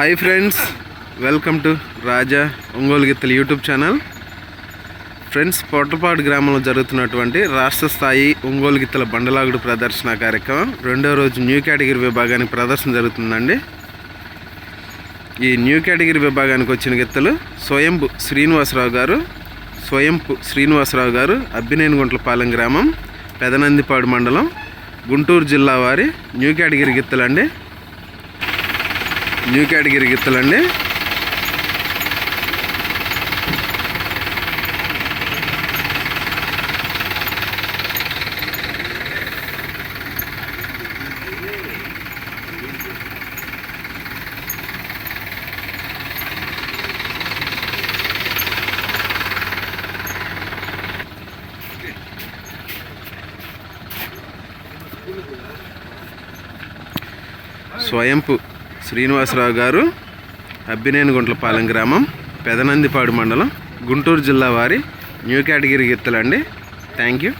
Hi friends welcome to Raja Ongole గిత్తలు YouTube channel friends పొట్టపాడు గ్రామంలో జరుగుతున్నటువంటి రాష్ట్ర స్థాయి ఒంగోలు గిత్తల బండలాగుడు ప్రదర్శన కార్యక్రమం రెండో రోజు న్యూ కేటగిరీ విభాగానికి ప్రదర్శన జరుగుతుందండి. ఈ న్యూ కేటగిరీ విభాగానికి వచ్చిన గిత్తలు స్వయంపు శ్రీనివాసరావు గారు స్వయంపు శ్రీనివాసరావు గారు అబ్బినేనిగుంట్లపాలెం గ్రామం పెదనందిపాడు మండలం గుంటూరు జిల్లా వారి న్యూ కేటగిరీ గిత్తలండి. న్యూ కేటగిరీ గిత్తలండి. స్వయంపు శ్రీనివాసరావు గారు అబ్బినేనిగుంట్లపాలెం గ్రామం పెదనందిపాడు మండలం గుంటూరు జిల్లా వారి న్యూ కేటగిరీ గిత్తలండి. Thank you.